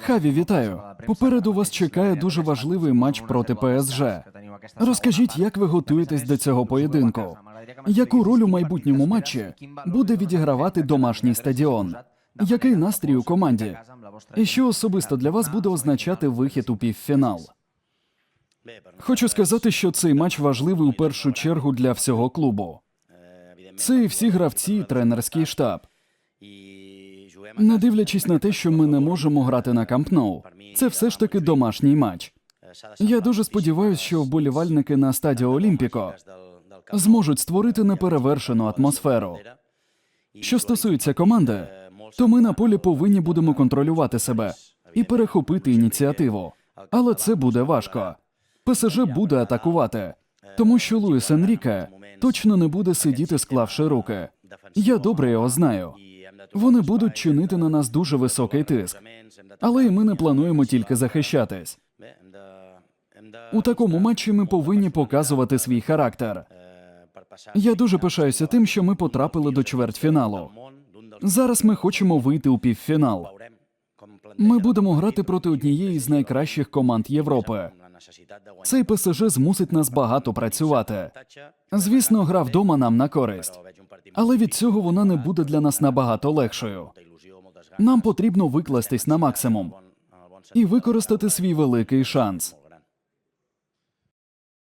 Хаві, вітаю. Попереду вас чекає дуже важливий матч проти ПСЖ. Розкажіть, як ви готуєтесь до цього поєдинку? Яку роль у майбутньому матчі буде відігравати домашній стадіон? Який настрій у команді? І що особисто для вас буде означати вихід у півфінал? Хочу сказати, що цей матч важливий у першу чергу для всього клубу. Це і всі гравці, і тренерський штаб. Не дивлячись на те, що ми не можемо грати на Камп Ноу, це все ж таки домашній матч. Я дуже сподіваюся, що вболівальники на стадіо Олімпіко зможуть створити неперевершену атмосферу. Що стосується команди, то ми на полі повинні будемо контролювати себе і перехопити ініціативу. Але це буде важко. ПСЖ буде атакувати, тому що Луїс Енріке точно не буде сидіти, склавши руки. Я добре його знаю. Вони будуть чинити на нас дуже високий тиск, але і ми не плануємо тільки захищатись. У такому матчі ми повинні показувати свій характер. Я дуже пишаюся тим, що ми потрапили до чвертьфіналу. Зараз ми хочемо вийти у півфінал. Ми будемо грати проти однієї з найкращих команд Європи. Цей ПСЖ змусить нас багато працювати. Звісно, гра вдома нам на користь, але від цього вона не буде для нас набагато легшою. Нам потрібно викластись на максимум і використати свій великий шанс.